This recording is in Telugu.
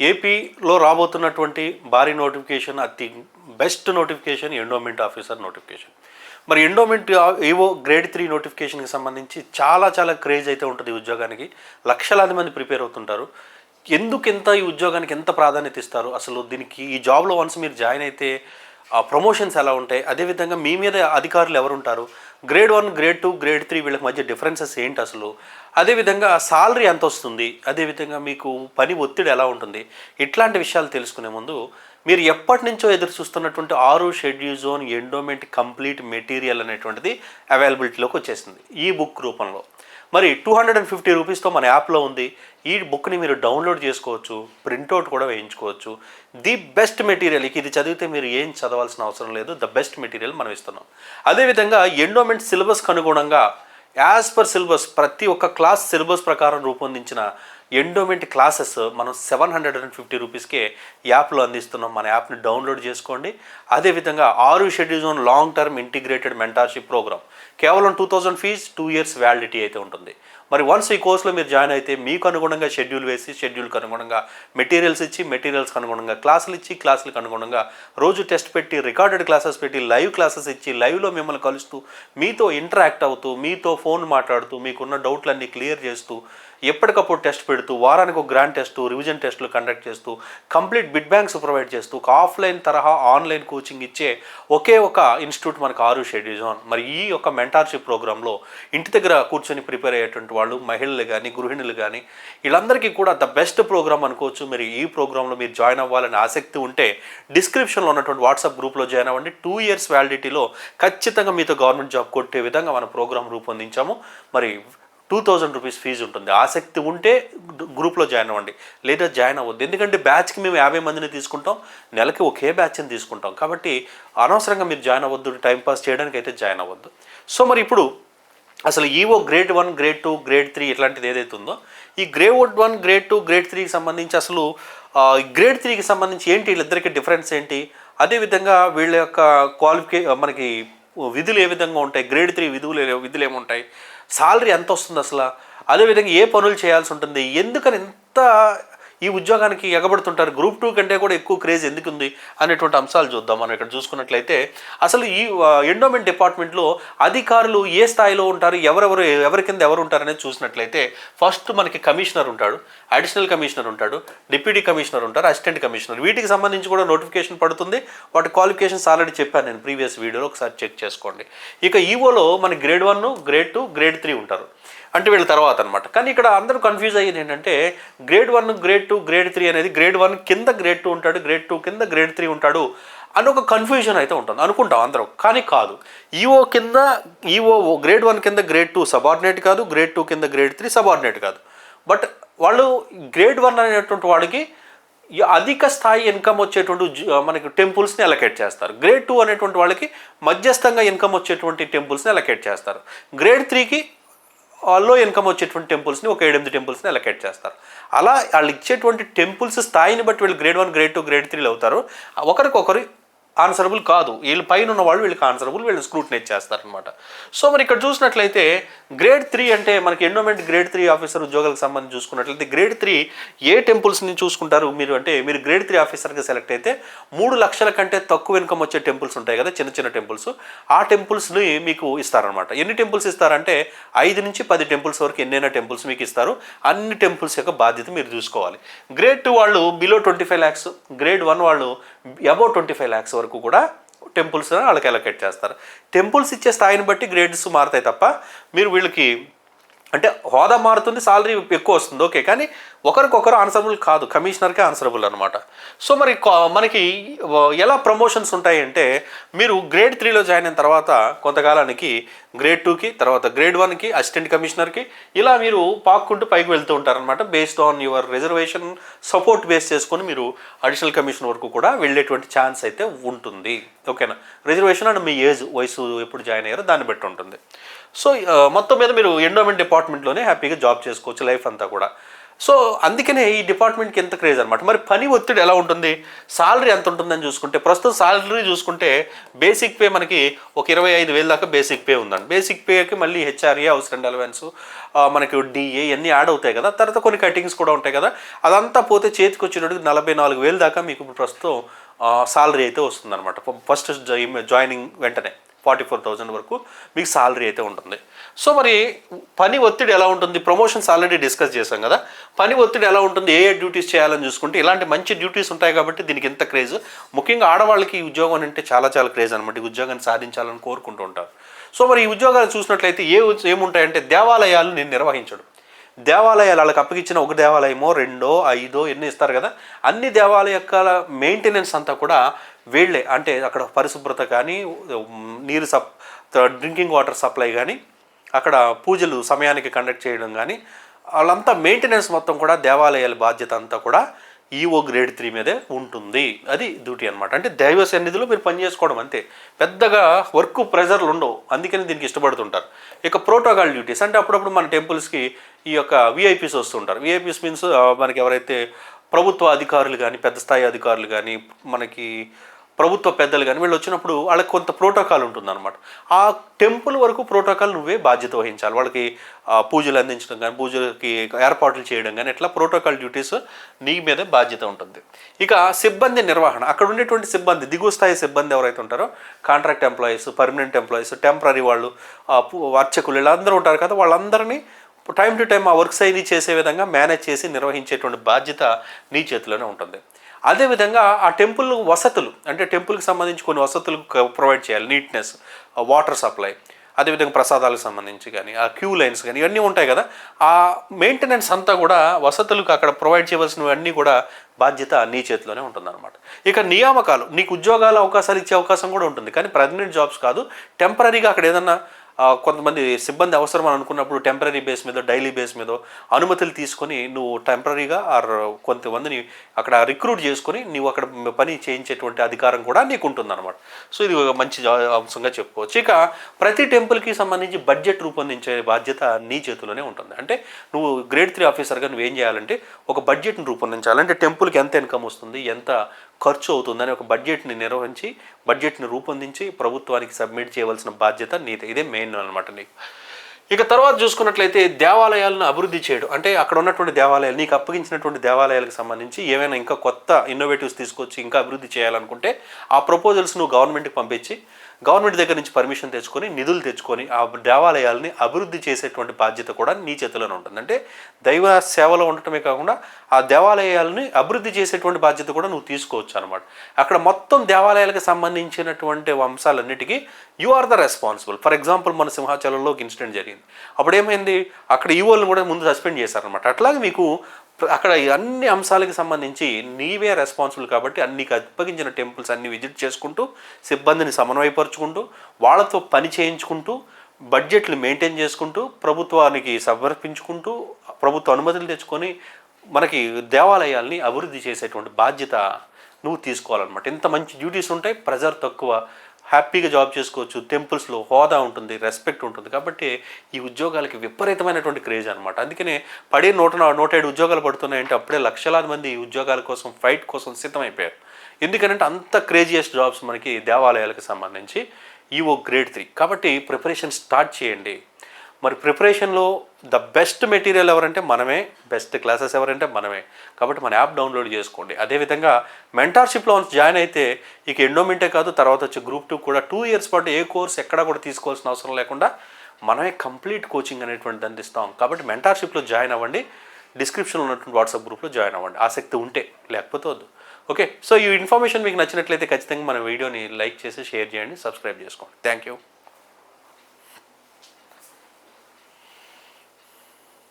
ఏపీలో రాబోతున్నటువంటి భారీ నోటిఫికేషన్ అతి best notification endowment officer notification. మరి ఎండోమెంట్ ఏవో గ్రేడ్ త్రీ నోటిఫికేషన్కి సంబంధించి చాలా చాలా క్రేజ్ అయితే ఉంటుంది ఈ ఉద్యోగానికి. లక్షలాది మంది ప్రిపేర్ అవుతుంటారు. ఎందుకు ఎంత ఈ ఉద్యోగానికి ఎంత ప్రాధాన్యత ఇస్తారు? అసలు దీనికి ఈ జాబ్లో వన్స్ మీరు జాయిన్ అయితే ప్రమోషన్స్ ఎలా ఉంటాయి? అదేవిధంగా మీ మీద అధికారులు ఎవరు ఉంటారు? Grade one grade two grade three వీళ్ళకి మధ్య డిఫరెన్సెస్ ఏంటి అసలు? అదేవిధంగా సాలరీ ఎంత వస్తుంది? అదేవిధంగా మీకు పని ఒత్తిడి ఎలా ఉంటుంది? ఇట్లాంటి విషయాలు తెలుసుకునే ముందు మీరు ఎప్పటి నుంచో ఎదురు చూస్తున్నటువంటి ఆరు schedule zone endowment complete material అనేటువంటిది అవైలబిలిటీలోకి వచ్చేసింది. ఈ బుక్ రూపంలో. మరి టూ హండ్రెడ్ అండ్ ఫిఫ్టీ రూపీస్తో మన యాప్లో ఉంది. ఈ బుక్ని మీరు డౌన్లోడ్ చేసుకోవచ్చు ప్రింట్అవుట్ కూడా వేయించుకోవచ్చు. ది బెస్ట్ మెటీరియల్ ఇది చదివితే మీరు ఏం చదవాల్సిన అవసరం లేదు. ద బెస్ట్ మెటీరియల్ మనం ఇస్తున్నాం. అదేవిధంగా ఎండోమెంట్ సిలబస్కి అనుగుణంగా యాజ్ పర్ సిలబస్ ప్రతి ఒక్క క్లాస్ సిలబస్ ప్రకారం రూపొందించిన ఎండోమెంట్ క్లాసెస్ మనం సెవెన్ హండ్రెడ్ అండ్ ఫిఫ్టీ రూపీస్కే యాప్లో అందిస్తున్నాం. మన యాప్ని డౌన్లోడ్ చేసుకోండి. అదేవిధంగా ఆరు schedule zone long term integrated mentorship program కేవలం two thousand fees two years validity అయితే ఉంటుంది. మరి వన్స్ ఈ కోర్సులో మీరు జాయిన్ అయితే మీకు అనుగుణంగా షెడ్యూల్ వేసి షెడ్యూల్కి అనుగుణంగా మెటీరియల్స్ ఇచ్చి మెటీరియల్స్కి అనుగుణంగా క్లాసులు ఇచ్చి క్లాసులకు అనుగుణంగా రోజు టెస్ట్ పెట్టి రికార్డెడ్ క్లాసెస్ పెట్టి లైవ్ క్లాసెస్ ఇచ్చి లైవ్లో మిమ్మల్ని కలుస్తూ మీతో ఇంటరాక్ట్ అవుతూ మీతో ఫోన్ మాట్లాడుతూ మీకున్న డౌట్లన్నీ క్లియర్ చేస్తూ ఎప్పటికప్పుడు టెస్ట్ పెడుతూ వారానికి ఒక గ్రాండ్ టెస్ట్ రివిజన్ టెస్టులు కండక్ట్ చేస్తూ కంప్లీట్ బిడ్ బ్యాంక్స్ ప్రొవైడ్ చేస్తూ ఒక ఆఫ్లైన్ తరహా ఆన్లైన్ కోచింగ్ ఇచ్చే ఒకే ఒక ఇన్స్టిట్యూట్ మనకు ఆరు షెడ్యూజోన్ మరి ఈ యొక్క మెంటార్షిప్ ప్రోగ్రాంలో ఇంటి దగ్గర కూర్చొని ప్రిపేర్ అయ్యేటువంటి వాళ్ళు మహిళలు కానీ గృహిణులు కానీ వీళ్ళందరికీ కూడా ద బెస్ట్ ప్రోగ్రామ్ అనుకోవచ్చు. మీరు ఈ ప్రోగ్రాంలో మీరు జాయిన్ అవ్వాలని ఆసక్తి ఉంటే డిస్క్రిప్షన్లో ఉన్నటువంటి వాట్సాప్ గ్రూప్లో జాయిన్ అవ్వండి. టూ ఇయర్స్ వ్యాలిడిటీలో ఖచ్చితంగా మీతో గవర్నమెంట్ జాబ్ కొట్టే విధంగా మన ప్రోగ్రామ్ రూపొందించాము. మరి టూ థౌజండ్ రూపీస్ ఫీజు ఉంటుంది. ఆసక్తి ఉంటే గ్రూప్లో జాయిన్ అవ్వండి. లేదా జాయిన్ అవ్వద్దు. ఎందుకంటే బ్యాచ్కి మేము యాభై మందిని తీసుకుంటాం. నెలకి ఒకే బ్యాచ్ని తీసుకుంటాం. కాబట్టి అనవసరంగా మీరు జాయిన్ అవ్వద్దు. టైం పాస్ చేయడానికి అయితే జాయిన్ అవ్వద్దు. సో మరి ఇప్పుడు అసలు EO grade one grade two grade three ఇట్లాంటిది ఏదైతే ఉందో ఈ grade one grade two grade త్రీకి సంబంధించి అసలు గ్రేడ్ త్రీకి సంబంధించి ఏంటి వీళ్ళిద్దరికి డిఫరెన్స్ ఏంటి? అదేవిధంగా వీళ్ళ యొక్క క్వాలిఫికే మనకి విధులు ఏ విధంగా ఉంటాయి? గ్రేడ్ త్రీ విధులు విధులు ఏముంటాయి? సాలరీ ఎంత వస్తుంది అసలు? అదేవిధంగా ఏ పనులు చేయాల్సి ఉంటుంది? ఎందుకని ఇంత ఈ ఉద్యోగానికి ఎగబడుతుంటారు. గ్రూప్ టూ కంటే కూడా ఎక్కువ క్రేజ్ ఎందుకు ఉంది అనేటువంటి అంశాలు చూద్దాం. మనం ఇక్కడ చూసుకున్నట్లయితే అసలు ఈ ఎండోమెంట్ డిపార్ట్మెంట్లో అధికారులు ఏ స్థాయిలో ఉంటారు? ఎవరెవరు ఎవరి కింద ఎవరు ఉంటారనేది చూసినట్లయితే ఫస్ట్ మనకి కమిషనర్ ఉంటాడు. అడిషనల్ కమిషనర్ ఉంటాడు. డిప్యూటీ కమిషనర్ ఉంటారు. అసిస్టెంట్ కమిషనర్ వీటికి సంబంధించి కూడా నోటిఫికేషన్ పడుతుంది. వాటి క్వాలిఫికేషన్స్ ఆల్రెడీ చెప్పాను నేను ప్రీవియస్ వీడియోలో ఒకసారి చెక్ చేసుకోండి. ఇక ఈవోలో మన grade one grade two grade three ఉంటారు. అంటే వీళ్ళ తర్వాత అనమాట కానీ ఇక్కడ అందరూ కన్ఫ్యూజ్ అయ్యేది ఏంటంటే grade one grade two grade three అనేది గ్రేడ్ వన్ కింద గ్రేడ్ టూ ఉంటాడు గ్రేడ్ టూ కింద గ్రేడ్ త్రీ ఉంటాడు అని ఒక కన్ఫ్యూజన్ అయితే ఉంటుంది. అనుకుంటాం అందరం. కానీ కాదు. ఈఓ కింద ఈఓ గ్రేడ్ వన్ కింద గ్రేడ్ టూ సబార్డినేట్ కాదు గ్రేడ్ టూ కింద గ్రేడ్ త్రీ సబార్డినేట్ కాదు. బట్ వాళ్ళు గ్రేడ్ వన్ అనేటువంటి వాడికి అధిక స్థాయి ఇన్కమ్ వచ్చేటువంటి మనకి టెంపుల్స్ని అలకేట్ చేస్తారు. గ్రేడ్ టూ అనేటువంటి వాళ్ళకి మధ్యస్థంగా ఇన్కమ్ వచ్చేటువంటి టెంపుల్స్ని అలకేట్ చేస్తారు. గ్రేడ్ త్రీకి లో ఇన్కమ్ వచ్చేటువంటి టెంపుల్స్ని ఒక ఏడెనిమిది టెంపుల్స్ని అలకేట్ చేస్తారు. అలా వాళ్ళు ఇచ్చేటువంటి టెంపుల్స్ స్థాయిని బట్టి వీళ్ళు grade one grade two grade త్రీలు అవుతారు. ఒకరికొకరు ఆన్సరబుల్ కాదు. వీళ్ళు పైన ఉన్న వాళ్ళు వీళ్ళకి ఆన్సరబుల్ వీళ్ళు స్క్రూటినైజ్ చేస్తారనమాట సో మరి ఇక్కడ చూసినట్లయితే గ్రేడ్ త్రీ అంటే మనకి ఎండోమెంట్ గ్రేడ్ త్రీ ఆఫీసర్ ఉద్యోగాలకు సంబంధించి చూసుకున్నట్లయితే గ్రేడ్ త్రీ ఏ టెంపుల్స్ని చూసుకుంటారు? మీరు అంటే మీరు గ్రేడ్ త్రీ ఆఫీసర్గా సెలెక్ట్ అయితే మూడు లక్షల కంటే తక్కువ ఇన్కమ్ వచ్చే టెంపుల్స్ ఉంటాయి కదా చిన్న చిన్న టెంపుల్స్ ఆ టెంపుల్స్ని మీకు ఇస్తారనమాట ఎన్ని టెంపుల్స్ ఇస్తారంటే ఐదు నుంచి పది టెంపుల్స్ వరకు ఎన్నైనా టెంపుల్స్ మీకు ఇస్తారు. అన్ని టెంపుల్స్ యొక్క బాధ్యత మీరు చూసుకోవాలి. గ్రేడ్ టూ వాళ్ళు below twenty five lakhs grade one వాళ్ళు అబౌవ్ ట్వంటీ ఫైవ్ ల్యాక్స్ వరకు కూడా టెంపుల్స్ వాళ్ళకి అలొకేట్ చేస్తారు. టెంపుల్స్ ఇచ్చే స్థాయిని బట్టి గ్రేడ్స్ మారుతాయి తప్ప మీరు వీళ్ళకి అంటే హోదా మారుతుంది సాలరీ ఎక్కువ వస్తుంది ఓకే కానీ ఒకరికొకరు ఆన్సరబుల్ కాదు కమిషనర్కే ఆన్సరబుల్ అనమాట సో మరి కా- మనకి ఎలా ప్రమోషన్స్ ఉంటాయంటే మీరు గ్రేడ్ త్రీలో జాయిన్ అయిన తర్వాత కొంతకాలానికి గ్రేడ్ టూకి తర్వాత గ్రేడ్ వన్కి అసిస్టెంట్ కమిషనర్కి ఇలా మీరు పాక్కుంటూ పైకి వెళ్తూ ఉంటారనమాట based on your reservation support base చేసుకొని మీరు అడిషనల్ కమిషన్ వరకు కూడా వెళ్ళేటువంటి ఛాన్స్ అయితే ఉంటుంది. ఓకేనా రిజర్వేషన్ అండ్ మీ ఏజ్ వయసు ఎప్పుడు జాయిన్ అయ్యారో దాన్ని బట్టి ఉంటుంది. సో మొత్తం మీద మీరు ఎండోమెంట్ డిపార్ట్మెంట్లోనే హ్యాపీగా జాబ్ చేసుకోవచ్చు లైఫ్ అంతా కూడా. సో అందుకనే ఈ డిపార్ట్మెంట్కి ఎంత క్రేజ్ అనమాట మరి పని ఒత్తిడి ఎలా ఉంటుంది? సాలరీ ఎంత ఉంటుందని చూసుకుంటే ప్రస్తుతం సాలరీ చూసుకుంటే బేసిక్ పే మనకి ఒక ఇరవై ఐదు వేల దాకా బేసిక్ పే ఉందండి. బేసిక్ పేకి మళ్ళీ హెచ్ఆర్ఏ హౌస్ రెంట్ అలవెన్స్ మనకి డిఏ ఇవన్నీ యాడ్ అవుతాయి కదా. తర్వాత కొన్ని కటింగ్స్ కూడా ఉంటాయి కదా. అదంతా పోతే చేతికి వచ్చేటప్పుడు నలభై నాలుగు వేలు దాకా మీకు ఇప్పుడు ప్రస్తుతం సాలరీ అయితే వస్తుందన్నమాట. ఫస్ట్ జాయినింగ్ వెంటనే ఫార్టీ ఫోర్ థౌజండ్ వరకు మీకు సాలరీ అయితే ఉంటుంది. సో మరి పని ఒత్తిడి ఎలా ఉంటుంది? ప్రమోషన్స్ ఆల్రెడీ డిస్కస్ చేశాం కదా. పని ఒత్తిడి ఎలా ఉంటుంది? ఏ ఏ డ్యూటీస్ చేయాలని చూసుకుంటే ఇలాంటి మంచి డ్యూటీస్ ఉంటాయి కాబట్టి దీనికి ఎంత క్రేజ్ ముఖ్యంగా ఆడవాళ్ళకి ఈ ఉద్యోగం అంటే చాలా చాలా క్రేజ్ అనమాట ఈ ఉద్యోగాన్ని సాధించాలని కోరుకుంటూ ఉంటారు. సో మరి ఈ ఉద్యోగాలు చూసినట్లయితే ఏ ఏముంటాయంటే దేవాలయాలు నేను నిర్వహించడం. దేవాలయాలు వాళ్ళకి అప్పగించిన ఒక దేవాలయమో రెండో ఐదో ఎన్నో ఇస్తారు కదా. అన్ని దేవాలయాల మెయింటెనెన్స్ అంతా కూడా వీళ్ళే. అంటే అక్కడ పరిశుభ్రత కానీ నీరు సప్ డ్రింకింగ్ వాటర్ సప్లై కానీ అక్కడ పూజలు సమయానికి కండక్ట్ చేయడం కానీ వాళ్ళంతా మెయింటెనెన్స్ మొత్తం కూడా దేవాలయాల బాధ్యత అంతా కూడా ఈఓ గ్రేడ్ త్రీ మీదే ఉంటుంది. అది డ్యూటీ అనమాట అంటే దైవ సన్నిధిలో మీరు పని చేసుకోవడం అంతే. పెద్దగా వర్క్ ప్రెజర్లు ఉండవు. అందుకని దీనికి ఇష్టపడుతుంటారు. ఇక ప్రోటోకాల్ డ్యూటీస్ అంటే అప్పుడప్పుడు మన టెంపుల్స్కి ఈ యొక్క విఐపీస్ వస్తుంటారు. విఐపీస్ మీన్స్ మనకి ఎవరైతే ప్రభుత్వ అధికారులు కానీ పెద్ద స్థాయి అధికారులు కానీ మనకి ప్రభుత్వ పెద్దలు కానీ వీళ్ళు వచ్చినప్పుడు వాళ్ళకి కొంత ప్రోటోకాల్ ఉంటుందన్నమాట. ఆ టెంపుల్ వరకు ప్రోటోకాల్ నువ్వే బాధ్యత వహించాలి. వాళ్ళకి పూజలు అందించడం కానీ పూజలకి ఏర్పాట్లు చేయడం కానీ ఇట్లా ప్రోటోకాల్ డ్యూటీస్ నీ మీద బాధ్యత ఉంటుంది. ఇక సిబ్బంది నిర్వహణ. అక్కడ ఉండేటువంటి సిబ్బంది దిగువ స్థాయి సిబ్బంది ఎవరైతే ఉంటారో contract employees permanent employees temporary వాళ్ళు అర్చకులు వీళ్ళందరూ ఉంటారు కదా వాళ్ళందరినీ టైం టు టైం ఆ వర్క్స్ అన్ని చేసే విధంగా మేనేజ్ చేసి నిర్వహించేటువంటి బాధ్యత నీ చేతిలోనే ఉంటుంది. అదేవిధంగా ఆ టెంపుల్ వసతులు అంటే టెంపుల్కి సంబంధించి కొన్ని వసతులు ప్రొవైడ్ చేయాలి. నీట్నెస్ వాటర్ సప్లై అదేవిధంగా ప్రసాదాలకు సంబంధించి కానీ ఆ క్యూ లైన్స్ కానీ ఇవన్నీ ఉంటాయి కదా. ఆ మెయింటెనెన్స్ అంతా కూడా వసతులకు అక్కడ ప్రొవైడ్ చేయవలసినవన్నీ కూడా బాధ్యత నీ చేతిలోనే ఉంటుందన్నమాట. ఇక నియామకాలు నీకు ఉద్యోగాల అవకాశాలు ఇచ్చే అవకాశం కూడా ఉంటుంది. కానీ పర్మనెంట్ జాబ్స్ కాదు. టెంపరీగా అక్కడ ఏదన్నా కొంతమంది సిబ్బంది అవసరం అని అనుకున్నప్పుడు టెంపరీ బేస్ మీద డైలీ బేస్ మీద అనుమతులు తీసుకొని నువ్వు టెంపరీగా ఆర్ కొంతమందిని అక్కడ రిక్రూట్ చేసుకొని నువ్వు అక్కడ పని చేయించేటువంటి అధికారం కూడా నీకు ఉంటుందన్నమాట సో ఇది ఒక మంచి అంశంగా చెప్పుకోవచ్చు. ఇక ప్రతి టెంపుల్కి సంబంధించి బడ్జెట్ రూపొందించే బాధ్యత నీ చేతిలోనే ఉంటుంది. అంటే నువ్వు గ్రేడ్ త్రీ ఆఫీసర్గా నువ్వు ఏం చేయాలంటే ఒక బడ్జెట్ని రూపొందించాలి. అంటే టెంపుల్కి ఎంత ఇన్కమ్ వస్తుంది? ఎంత ఖర్చు అవుతుందని ఒక బడ్జెట్ని నిర్వహించి బడ్జెట్ని రూపొందించి ప్రభుత్వానికి సబ్మిట్ చేయవలసిన బాధ్యత నీదే. ఇదే మెయిన్ అనమాట నీకు. ఇక తర్వాత చూసుకున్నట్లయితే దేవాలయాలను అభివృద్ధి చేయడం. అంటే అక్కడ ఉన్నటువంటి దేవాలయాలు నీకు అప్పగించినటువంటి దేవాలయాలకు సంబంధించి ఏమైనా ఇంకా కొత్త ఇన్నోవేటివ్స్ తీసుకొచ్చి ఇంకా అభివృద్ధి చేయాలనుకుంటే ఆ ప్రపోజల్స్ నువ్వు గవర్నమెంట్కి పంపించి గవర్నమెంట్ దగ్గర నుంచి పర్మిషన్ తెచ్చుకొని నిధులు తెచ్చుకొని ఆ దేవాలయాల్ని అభివృద్ధి చేసేటువంటి బాధ్యత కూడా నీ చేతిలోనే ఉంటుంది. అంటే దైవ సేవలో ఉండటమే కాకుండా ఆ దేవాలయాలని అభివృద్ధి చేసేటువంటి బాధ్యత కూడా నువ్వు తీసుకోవచ్చు అనమాట అక్కడ మొత్తం దేవాలయాలకు సంబంధించినటువంటి అంశాలన్నిటికీ you are the responsible for example మన సింహాచలంలో ఒక ఇన్సిడెంట్ జరిగింది. అప్పుడు ఏమైంది అక్కడ ఈవోల్ని కూడా ముందు సస్పెండ్ చేశారనమాట అట్లాగే మీకు అక్కడ అన్ని అంశాలకి సంబంధించి నీవే రెస్పాన్సిబుల్ కాబట్టి అన్ని అప్పగించిన టెంపుల్స్ అన్ని విజిట్ చేసుకుంటూ సిబ్బందిని సమన్వయపరుచుకుంటూ వాళ్ళతో పని చేయించుకుంటూ బడ్జెట్లు మెయింటైన్ చేసుకుంటూ ప్రభుత్వానికి సమర్పించుకుంటూ ప్రభుత్వ అనుమతులు తెచ్చుకొని మనకి దేవాలయాల్ని అభివృద్ధి చేసేటువంటి బాధ్యత నువ్వు తీసుకోవాలన్నమాట. ఇంత మంచి డ్యూటీస్ ఉంటాయి ప్రెజర్ తక్కువ హ్యాపీగా జాబ్ చేసుకోవచ్చు టెంపుల్స్లో హోదా ఉంటుంది రెస్పెక్ట్ ఉంటుంది. కాబట్టి ఈ ఉద్యోగాలకి విపరీతమైనటువంటి క్రేజ్ అనమాట అందుకనే పడే నూట నూట ఏడు ఉద్యోగాలు పడుతున్నాయంటే అప్పుడే లక్షలాది మంది ఈ ఉద్యోగాల కోసం ఫైట్ కోసం సిద్ధమైపోయారు. ఎందుకంటే అంత క్రేజియస్ట్ జాబ్స్ మనకి దేవాలయాలకు సంబంధించి ఈఓ గ్రేడ్ త్రీ. కాబట్టి ప్రిపరేషన్ స్టార్ట్ చేయండి. మరి ప్రిపరేషన్లో ద బెస్ట్ మెటీరియల్ ఎవరంటే మనమే బెస్ట్ క్లాసెస్ ఎవరంటే మనమే. కాబట్టి మన యాప్ డౌన్లోడ్ చేసుకోండి. అదేవిధంగా మెంటార్షిప్లో జాయిన్ అయితే ఇక ఎండోమెంటే కాదు తర్వాత వచ్చి గ్రూప్ టూ కూడా టూ ఇయర్స్ పాటు ఏ కోర్స్ ఎక్కడ కూడా తీసుకోవాల్సిన అవసరం లేకుండా మనమే కంప్లీట్ కోచింగ్ అనేటువంటిది అందిస్తాం కాబట్టి మెంటార్షిప్లో జాయిన్ అవ్వండి. డిస్క్రిప్షన్లో ఉన్నటువంటి వాట్సాప్ గ్రూప్లో జాయిన్ అవ్వండి. ఆసక్తి ఉంటే లేకపోతే వద్దు. ఓకే? సో ఈ ఇన్ఫర్మేషన్ మీకు నచ్చినట్లయితే ఖచ్చితంగా మన వీడియోని లైక్ చేసి షేర్ చేయండి సబ్స్క్రైబ్ చేసుకోండి. Thank you